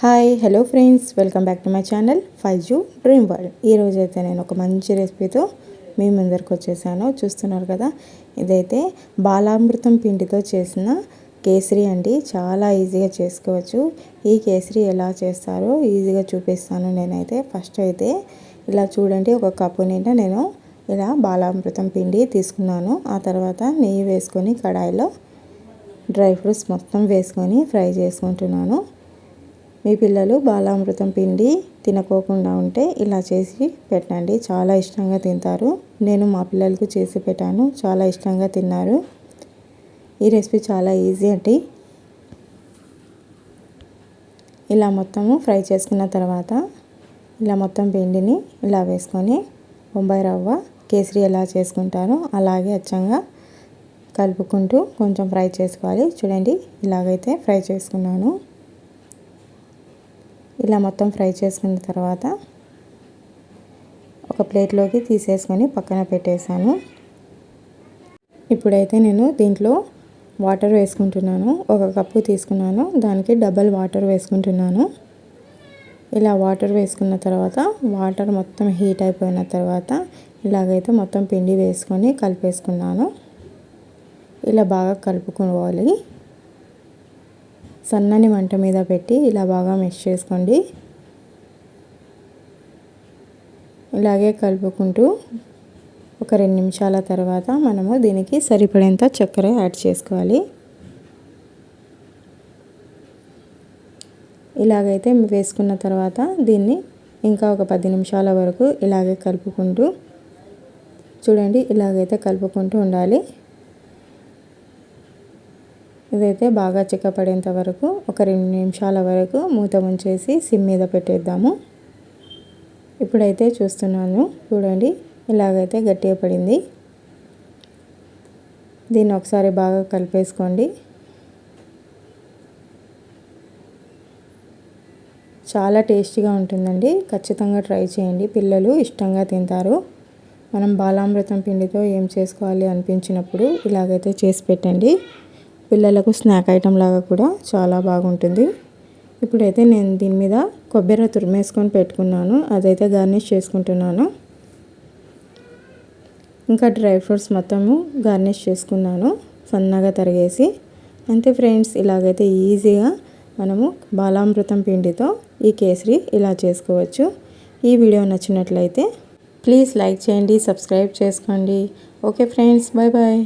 Hi hello friends welcome back to my channel five zoo dream world. ఈరోజు అయితే నేను ఒక మంచి రెసిపీతో మీ ముందరికి వచ్చేసాను. చూస్తున్నారు కదా ఇదైతే బాలామృతం పిండితో చేసిన కేసరి అండి. చాలా ఈజీగా చేసుకోవచ్చు. ఈ కేసరి ఎలా చేస్తారో ఈజీగా చూపిస్తాను నేనైతే. ఫస్ట్ అయితే ఇలా చూడండి ఒక కప్పు నిండా నేను ఇలా బాలామృతం పిండి తీసుకున్నాను. ఆ తర్వాత నెయ్యి వేసుకొని కడాయిలో డ్రై ఫ్రూట్స్ మొత్తం వేసుకొని ఫ్రై చేసుకుంటున్నాను. మీ పిల్లలు బాలామృతం పిండి తినకోకుండా ఉంటే ఇలా చేసి పెట్టండి. చాలా ఇష్టంగా తింటారు. నేను మా పిల్లలకు చేసి పెట్టాను. చాలా ఇష్టంగా తిన్నారు. ఈ రెసిపీ చాలా ఈజీ అండి. ఇలా మొత్తము ఫ్రై చేసుకున్న తర్వాత ఇలా మొత్తం పిండిని ఇలా వేసుకొని బొంబాయి రవ్వ కేసరి ఎలా చేసుకుంటారో అలాగే అచ్చంగా కలుపుకుంటూ కొంచెం ఫ్రై చేసుకోవాలి. చూడండి ఇలాగైతే ఫ్రై చేసుకున్నాను. ఇలా మొత్తం ఫ్రై చేసుకున్న తర్వాత ఒక ప్లేట్లోకి తీసేసుకొని పక్కన పెట్టేశాను. ఇప్పుడైతే నేను దీంట్లో వాటర్ వేసుకుంటున్నాను. ఒక కప్పు తీసుకున్నాను. దానికి డబల్ వాటర్ వేసుకుంటున్నాను. ఇలా వాటర్ వేసుకున్న తర్వాత వాటర్ మొత్తం హీట్ అయిపోయిన తర్వాత ఇలాగైతే మొత్తం పిండి వేసుకొని కలిపేసుకున్నాను. ఇలా బాగా కలుపుకోవాలి. సన్నని మంట మీద పెట్టి ఇలా బాగా మిక్స్ చేసుకోండి. ఇలాగే కలుపుకుంటూ ఒక రెండు నిమిషాల తర్వాత మనము దీనికి సరిపడేంత చక్కెర యాడ్ చేసుకోవాలి. ఇలాగైతే వేసుకున్న తర్వాత దీన్ని ఇంకా ఒక పది నిమిషాల వరకు ఇలాగే కలుపుకుంటూ చూడండి ఇలాగైతే కలుపుకుంటూ ఉండాలి. ఇదైతే బాగా చిక్కపడేంత వరకు ఒక రెండు నిమిషాల వరకు మూత ఉంచేసి సిమ్ మీద పెట్టేద్దాము. ఇప్పుడైతే చూస్తున్నాను చూడండి ఇలాగైతే గట్టిగా పడింది. దీన్ని ఒకసారి బాగా కలిపేసుకోండి. చాలా టేస్టీగా ఉంటుందండి. ఖచ్చితంగా ట్రై చేయండి. పిల్లలు ఇష్టంగా తింటారు. మనం బాలామృతం పిండితో ఏం చేసుకోవాలి అనిపించినప్పుడు ఇలాగైతే చేసి పెట్టండి. పిల్లలకు స్నాక్ ఐటెం లాగా కూడా చాలా బాగుంటుంది. ఇప్పుడైతే నేను దీని మీద కొబ్బరి తురిమేసుకొని పెట్టుకున్నాను. అదైతే గార్నిష్ చేసుకుంటున్నాను. ఇంకా డ్రై ఫ్రూట్స్ మొత్తము గార్నిష్ చేసుకున్నాను. సన్నగా తరిగేసి. అంతే ఫ్రెండ్స్ ఇలాగైతే ఈజీగా మనము బాలామృతం పిండితో ఈ కేసరి ఇలా చేసుకోవచ్చు. ఈ వీడియో నచ్చినట్లయితే ప్లీజ్ లైక్ చేయండి సబ్స్క్రైబ్ చేసుకోండి. Okay friends bye bye